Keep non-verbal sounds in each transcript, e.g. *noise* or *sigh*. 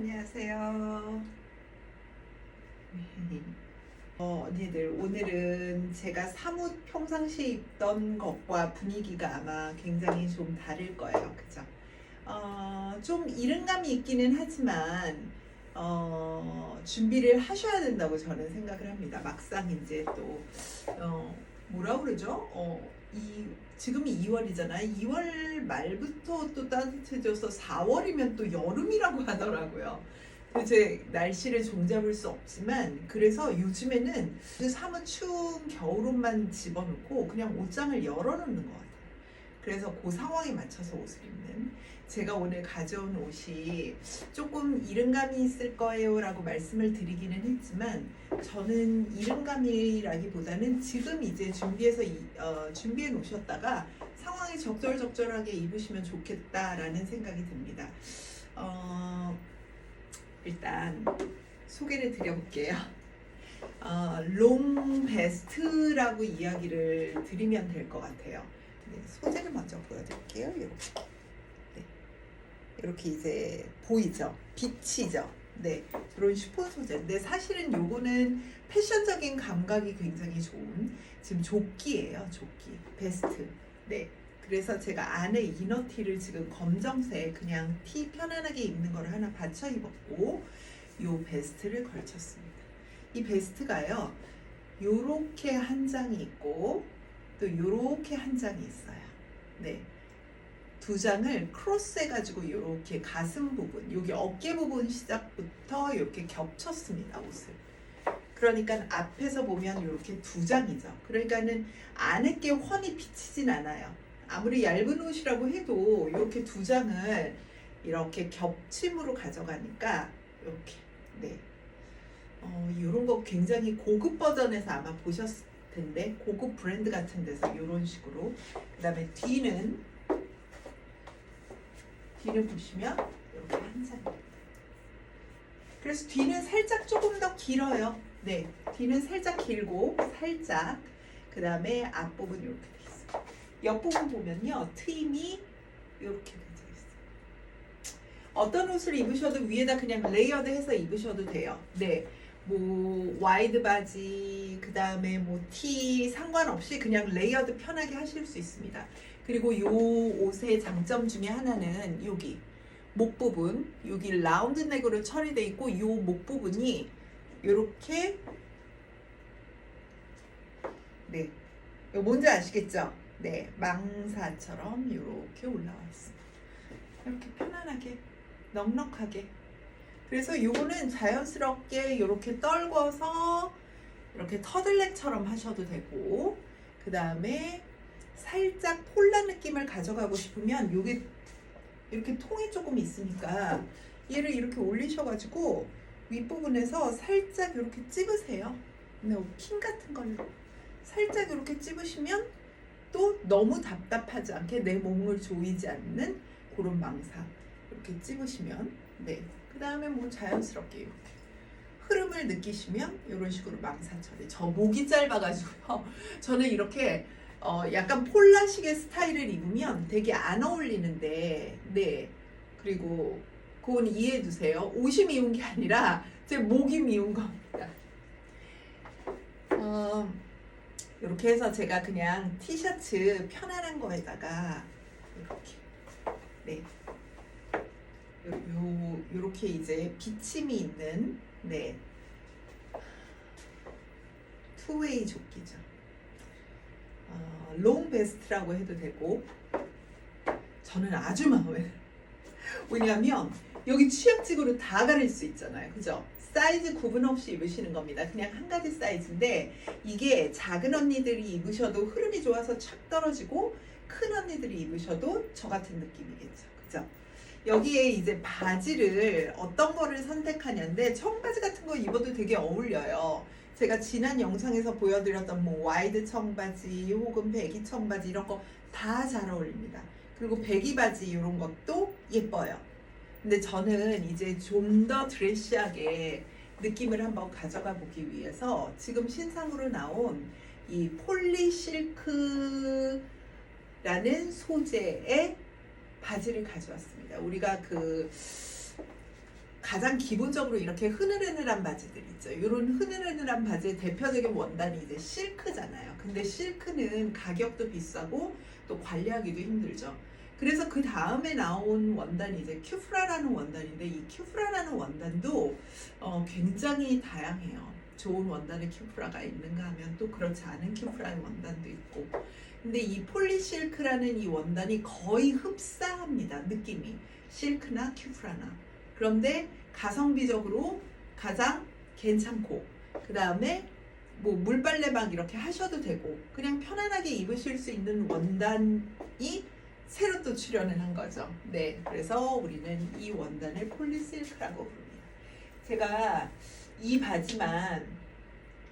안녕하세요. 어, 언니들 오늘은 제가 사뭇 평상시에 입던 것과 분위기가 아마 굉장히 좀 다를 거예요. 그죠? 어, 좀 이른감이 있기는 하지만 어, 준비를 하셔야 된다고 저는 생각을 합니다. 막상 이제 또 어, 뭐라 그러죠? 어, 이 지금이 2월이잖아요. 2월 말부터 또 따뜻해져서 4월이면 또 여름이라고 하더라고요. 이제 날씨를 종잡을 수 없지만 그래서 요즘에는 그 사뭇 추운 겨울옷만 집어넣고 그냥 옷장을 열어놓는 것 같아요. 그래서 그 상황에 맞춰서 옷을 입는 제가 오늘 가져온 옷이 조금 이른감이 있을 거예요 라고 말씀을 드리기는 했지만 저는 이른감이라기보다는 지금 이제 준비해서 이- 어, 준비해 놓으셨다가 상황에 적절적절하게 입으시면 좋겠다라는 생각이 듭니다. 어, 일단 소개를 드려볼게요. 어, 롱 베스트라고 이야기를 드리면 될 것 같아요. 네, 소재를 먼저 보여드릴게요. 이렇게. 네. 이렇게 이제 보이죠? 비치죠? 네. 이런 슈퍼 소재. 근데 사실은 요거는 패션적인 감각이 굉장히 좋은 지금 조끼예요. 조끼. 베스트. 네. 그래서 제가 안에 이너 티를 지금 검정색 그냥 티 편안하게 입는 걸 하나 받쳐 입었고 요 베스트를 걸쳤습니다. 이 베스트가요. 요렇게 한 장이 있고 또 요렇게 한 장이 있어요. 네. 두 장을 크로스 해 가지고 이렇게 가슴 부분, 여기 어깨 부분 시작부터 이렇게 겹쳤습니다 옷을. 그러니까 앞에서 보면 이렇게 두 장이죠. 그러니까는 안에 게 훤히 비치진 않아요. 아무리 얇은 옷이라고 해도 이렇게 두 장을 이렇게 겹침으로 가져가니까 이렇게 네. 어, 이런 거 굉장히 고급 버전에서 아마 보셨을 텐데 고급 브랜드 같은 데서 이런 식으로 그 다음에 뒤는 뒤를 보시면 이렇게 한 장입니다. 그래서 뒤는 살짝 조금 더 길어요. 네, 뒤는 살짝 길고 살짝 그 다음에 앞부분 이렇게 돼 있어요. 옆부분 보면요 트임이 이렇게 있어요. 어떤 옷을 입으셔도 위에다 그냥 레이어드 해서 입으셔도 돼요. 네. 뭐 와이드 바지 그 다음에 뭐 티 상관없이 그냥 레이어드 편하게 하실 수 있습니다. 그리고 요 옷의 장점 중에 하나는 여기 목 부분 여기 라운드 넥으로 처리돼 있고 요목 부분이 요렇게 네 이거 뭔지 아시겠죠? 네 망사처럼 요렇게 올라와 있습니다. 이렇게 편안하게 넉넉하게 그래서 요거는 자연스럽게 이렇게 떨궈서 이렇게 터들넥처럼 하셔도 되고 그 다음에 살짝 폴라 느낌을 가져가고 싶으면 요게 이렇게 통이 조금 있으니까 얘를 이렇게 올리셔가지고 윗부분에서 살짝 이렇게 찝으세요. 네, 핀 같은 걸로 살짝 이렇게 찝으시면 또 너무 답답하지 않게 내 몸을 조이지 않는 그런 망사 이렇게 찝으시면 네. 그 다음에 뭐 자연스럽게 이렇게 흐름을 느끼시면 이런 식으로 망사 처리. 저 목이 짧아가지고요. *laughs* 저는 이렇게 어 약간 폴라식의 스타일을 입으면 되게 안 어울리는데 네 그리고 그건 이해해 두세요 옷이 미운 게 아니라 제 목이 미운 겁니다 어 이렇게 해서 제가 그냥 티셔츠 편안한 거에다가 이렇게 네 요, 요 요렇게 이제 비침이 있는 네. 투웨이 조끼죠. 어, 롱 베스트라고 해도 되고 저는 아주 마음에 왜냐하면 여기 취향직으로 다 가릴 수 있잖아요. 그죠? 사이즈 구분 없이 입으시는 겁니다. 그냥 한 가지 사이즈인데 이게 작은 언니들이 입으셔도 흐름이 좋아서 착 떨어지고 큰 언니들이 입으셔도 저 같은 느낌이겠죠. 그죠 여기에 이제 바지를 어떤 거를 선택하냐인데 청바지 같은 거 입어도 되게 어울려요 제가 지난 영상에서 보여드렸던 뭐 와이드 청바지 혹은 배기 청바지 이런 거 다 잘 어울립니다. 그리고 배기 바지 이런 것도 예뻐요. 근데 저는 이제 좀 더 드레시하게 느낌을 한번 가져가 보기 위해서 지금 신상으로 나온 이 폴리 실크라는 소재의 바지를 가져왔습니다. 우리가 그 가장 기본적으로 이렇게 흐느흐느한 바지들 있죠. 이런 흐느흐느한 바지의 대표적인 원단이 이제 실크잖아요. 근데 실크는 가격도 비싸고 또 관리하기도 힘들죠. 그래서 그 다음에 나온 원단이 이제 큐프라라는 원단인데 이 큐프라라는 원단도 어, 굉장히 다양해요. 좋은 원단의 큐프라가 있는가 하면 또 그렇지 않은 큐프라의 원단도 있고. 근데 이 폴리실크라는 이 원단이 거의 흡사합니다. 느낌이 실크나 큐프라나. 그런데 가성비적으로 가장 괜찮고 그 다음에 뭐 물빨래 막 이렇게 하셔도 되고 그냥 편안하게 입으실 수 있는 원단이 새로 또 출연을 한 거죠. 네, 그래서 우리는 이 원단을 폴리실크라고 부릅니다. 제가 이 바지만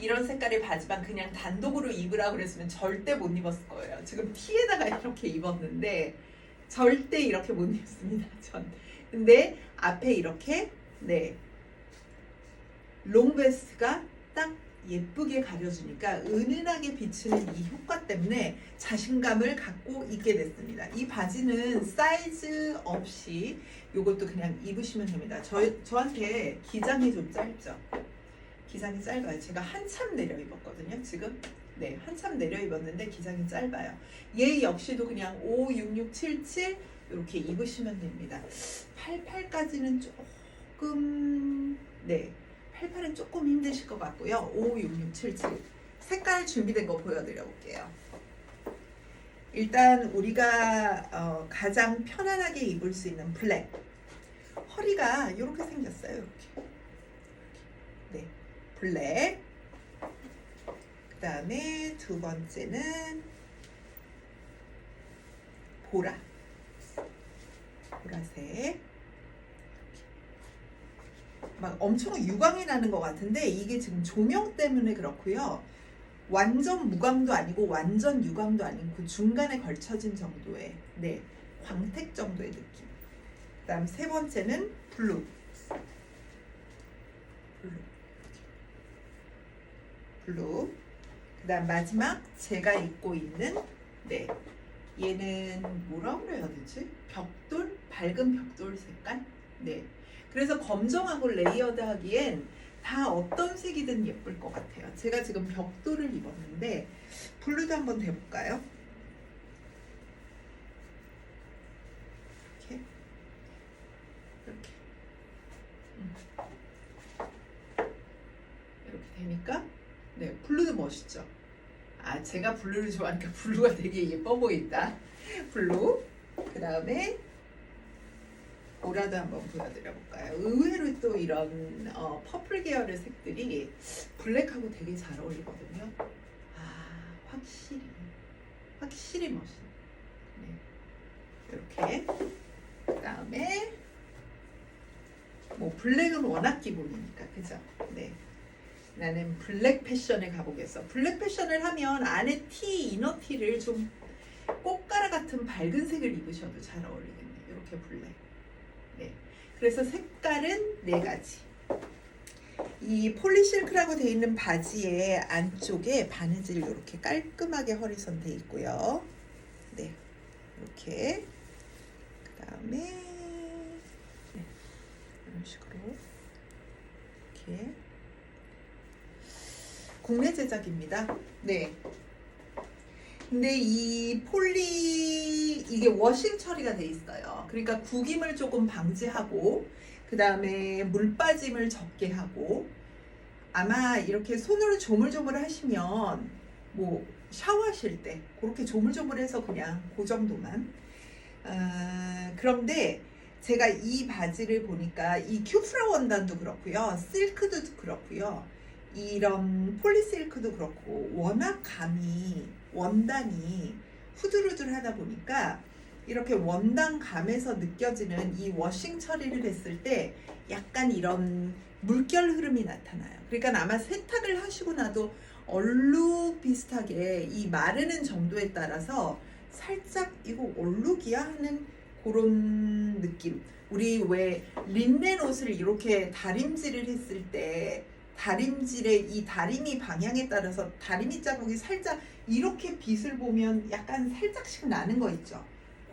이런 색깔의 바지만 그냥 단독으로 입으라 그랬으면 절대 못 입었을 거예요. 지금 티에다가 이렇게 입었는데 절대 이렇게 못 입습니다. 전. 근데 앞에 이렇게 네 롱베스트가 딱 예쁘게 가려주니까 은은하게 비치는 이 효과 때문에 자신감을 갖고 입게 됐습니다. 이 바지는 사이즈 없이 이것도 그냥 입으시면 됩니다. 저, 저한테 기장이 좀 짧죠? 기장이 짧아요. 제가 한참 내려 입었거든요. 지금 네 한참 내려 입었는데 기장이 짧아요. 얘 역시도 그냥 5, 6, 6, 7, 7 이렇게 입으시면 됩니다. 88까지는 조금 네 88은 조금 힘드실 것 같고요. 5, 6, 6, 7, 7 색깔 준비된 거 보여드려 볼게요. 일단 우리가 어, 가장 편안하게 입을 수 있는 블랙 허리가 이렇게 생겼어요. 이렇게 네 블랙 그 다음에 두 번째는 보라 보라색 막 엄청 유광이 나는 것 같은데 이게 지금 조명 때문에 그렇고요. 완전 무광도 아니고 완전 유광도 아닌 그 중간에 걸쳐진 정도의 네 광택 정도의 느낌. 그다음 세 번째는 블루. 블루. 블루. 그다음 마지막 제가 입고 있는 네 얘는 뭐라 그래야 되지? 벽돌 밝은 벽돌 색깔. 네. 그래서 검정하고 레이어드 하기엔 다 어떤 색이든 예쁠 것 같아요. 제가 지금 벽돌을 입었는데 블루도 한번 대볼까요? 이렇게 이렇게 음. 이렇게 되니까 네 블루도 멋있죠. 아 제가 블루를 좋아하니까 *laughs* 블루가 되게 예뻐 보인다. 블루 그 다음에 보라도 한번 보여드려 볼까요? 의외로 또 이런 어, 퍼플 계열의 색들이 블랙하고 되게 잘 어울리거든요. 아 확실히 확실히 멋있네. 네. 이렇게 그 다음에 뭐 블랙은 워낙 기본이니까 그죠? 네. 나는 블랙 패션에 가보겠어. 블랙 패션을 하면 안에 티, 이너 티를 좀 꽃가루 같은 밝은 색을 입으셔도 잘 어울리겠네. 이렇게 블랙. 네. 그래서 색깔은 네 가지. 이 폴리실크라고 되어 있는 바지의 안쪽에 바느질 이렇게 깔끔하게 허리선 돼 있고요. 네. 이렇게. 그 다음에 네. 이런 식으로 이렇게 국내 제작입니다. 네. 근데 이 폴리 이게 워싱 처리가 돼 있어요. 그러니까 구김을 조금 방지하고 그 다음에 물 빠짐을 적게 하고 아마 이렇게 손으로 조물조물 하시면 뭐 샤워하실 때 그렇게 조물조물해서 그냥 그 정도만. 아, 그런데 제가 이 바지를 보니까 이 큐프라 원단도 그렇고요, 실크도 그렇고요. 이런 폴리실크도 그렇고 워낙 감이 원단이 후들후들하다 보니까 이렇게 원단 감에서 느껴지는 이 워싱 처리를 했을 때 약간 이런 물결 흐름이 나타나요. 그러니까 아마 세탁을 하시고 나도 얼룩 비슷하게 이 마르는 정도에 따라서 살짝 이거 얼룩이야 하는 그런 느낌. 우리 왜 린넨 옷을 이렇게 다림질을 했을 때 다림질의 이 다리미 방향에 따라서 다리미 자국이 살짝 이렇게 빛을 보면 약간 살짝씩 나는 거 있죠.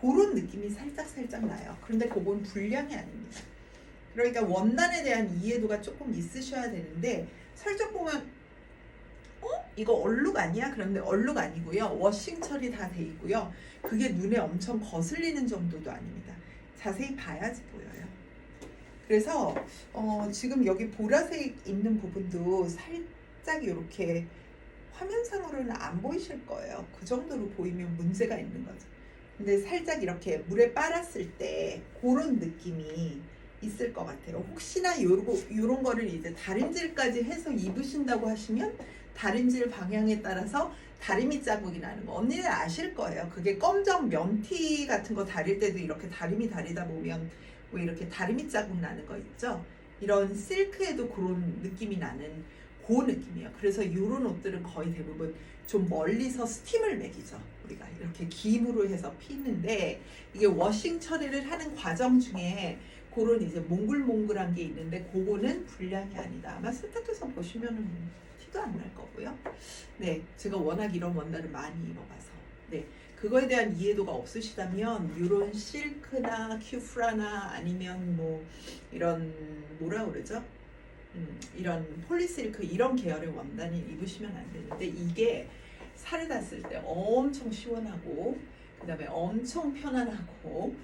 그런 느낌이 살짝 살짝 나요. 그런데 그건 불량이 아닙니다. 그러니까 원단에 대한 이해도가 조금 있으셔야 되는데 살짝 보면 어? 이거 얼룩 아니야? 그런데 얼룩 아니고요. 워싱 처리 다 돼 있고요. 그게 눈에 엄청 거슬리는 정도도 아닙니다. 자세히 봐야지 보여요. 그래서 어, 지금 여기 보라색 있는 부분도 살짝 이렇게 화면상으로는 안 보이실 거예요. 그 정도로 보이면 문제가 있는 거죠. 근데 살짝 이렇게 물에 빨았을 때 그런 느낌이 있을 것 같아요. 혹시나 요런 거를 이제 다림질까지 해서 입으신다고 하시면 다림질 방향에 따라서 다리미 자국이 나는 거 언니는 아실 거예요. 그게 검정 면티 같은 거 다릴 때도 이렇게 다리미 다리다 보면 왜 이렇게 다리미 자국 나는 거 있죠? 이런 실크에도 그런 느낌이 나는 그 느낌이에요. 그래서 이런 옷들은 거의 대부분 좀 멀리서 스팀을 먹이죠. 우리가 이렇게 김으로 해서 피는데 이게 워싱 처리를 하는 과정 중에 그런 이제 몽글몽글한 게 있는데 그거는 불량이 아니다. 아마 세탁해서 보시면은 티도 안 날 거고요. 네, 제가 워낙 이런 원단을 많이 입어봐서 네 그거에 대한 이해도가 없으시다면 이런 실크나 큐프라나 아니면 뭐 이런 뭐라 그러죠? 음, 이런 폴리실크 이런 계열의 원단을 입으시면 안 되는데 이게 살에 닿았을 때 엄청 시원하고 그 다음에 엄청 편안하고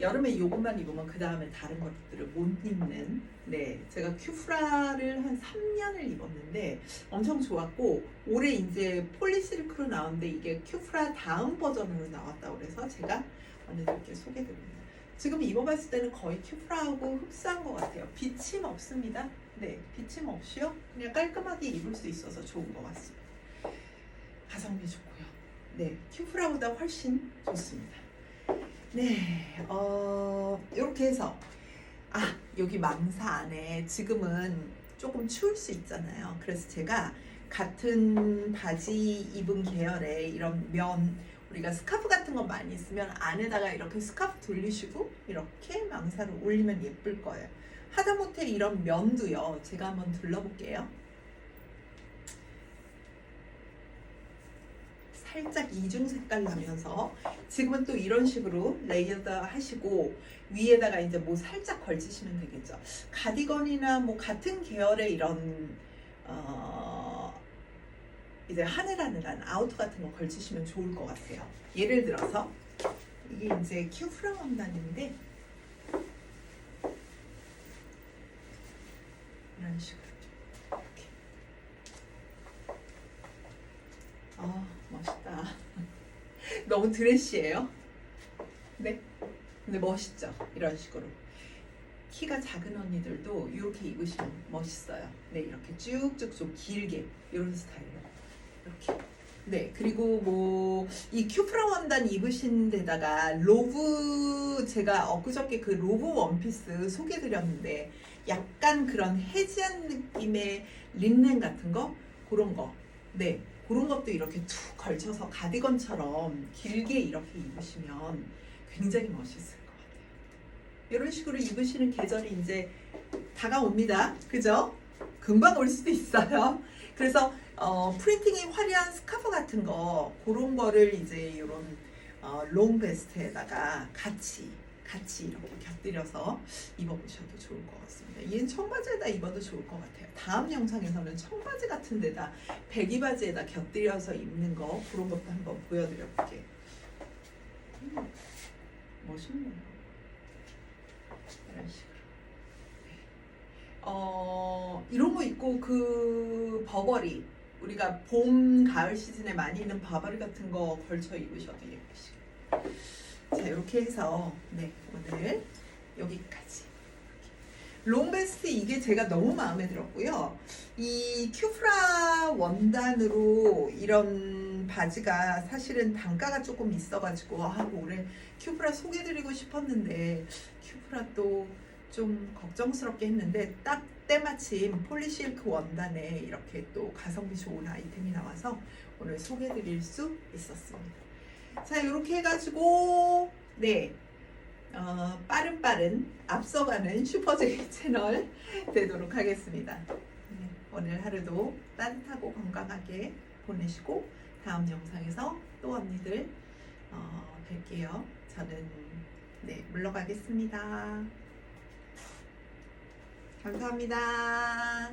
여름에 이것만 입으면 그 다음에 다른 것들을 못 입는 네 제가 큐프라를 한 3년을 입었는데 엄청 좋았고 올해 이제 폴리실크로 나왔는데 이게 큐프라 다음 버전으로 나왔다고 그래서 제가 언니들께 소개드립니다. 지금 입어봤을 때는 거의 큐프라하고 흡사한 것 같아요. 비침 없습니다. 네 비침 없이요. 그냥 깔끔하게 입을 수 있어서 좋은 것 같습니다. 가성비 좋고요. 네 큐프라보다 훨씬 좋습니다 네, 어, 이렇게 해서 아 여기 망사 안에 지금은 조금 추울 수 있잖아요. 그래서 제가 같은 바지 입은 계열의 이런 면 우리가 스카프 같은 거 많이 있으면 안에다가 이렇게 스카프 돌리시고 이렇게 망사를 올리면 예쁠 거예요. 하다못해 이런 면도요. 제가 한번 둘러볼게요. 살짝 이중 색깔 나면서 지금은 또 이런 식으로 레이어드 하시고 위에다가 이제 뭐 살짝 걸치시면 되겠죠. 가디건이나 뭐 같은 계열의 이런 어 이제 하늘하늘한 아우터 같은 거 걸치시면 좋을 것 같아요. 예를 들어서 이게 이제 큐 프라 원단인데 이런 식으로 이렇게 아 멋있다. 너무 드레시해요. 네. 근데 멋있죠. 이런 식으로. 키가 작은 언니들도 이렇게 입으시면 멋있어요. 네, 이렇게 쭉쭉 좀 길게 이런 스타일로 이렇게. 네, 그리고 뭐 이 큐프라 원단 입으신 데다가 로브 제가 엊그저께 그 로브 원피스 소개드렸는데 약간 그런 해지한 느낌의 린넨 같은 거 그런 거. 네, 그런 것도 이렇게 툭 걸쳐서 가디건처럼 길게 이렇게 입으시면 굉장히 멋있을 것 같아요. 이런 식으로 입으시는 계절이 이제 다가옵니다. 그죠? 금방 올 수도 있어요. 그래서 어, 프린팅이 화려한 스카프 같은 거 그런 거를 이제 이런 어, 롱 베스트에다가 같이 같이 이렇게 곁들여서 입어보셔도 좋을 것 같습니다. 얘는 청바지에다 입어도 좋을 것 같아요. 다음 영상에서는 청바지 같은 데다 배기 바지에다 곁들여서 입는 거 그런 것도 한번 보여드려 볼게요. 음, 멋있네요. 이런 식으로. 네. 어, 이런 거 있고 그 버버리 우리가 봄, 가을 시즌에 많이 입는 버버리 같은 거 걸쳐 입으셔도 예쁘시고. 자 이렇게 해서 네 오늘 여기까지 롱베스트 이게 제가 너무 마음에 들었고요 이 큐프라 원단으로 이런 바지가 사실은 단가가 조금 있어가지고 하고 올해 큐프라 소개드리고 싶었는데 큐프라 또 좀 걱정스럽게 했는데 딱 때마침 폴리실크 원단에 이렇게 또 가성비 좋은 아이템이 나와서 오늘 소개드릴 수 있었습니다. 자, 이렇게 해가지고, 네. 어, 빠른 빠른 앞서가는 슈퍼제이 *laughs* 채널 되도록 하겠습니다. 네, 오늘 하루도 따뜻하고 건강하게 보내시고 다음 영상에서 또 언니들 어, 뵐게요. 저는 네 물러가겠습니다. 감사합니다.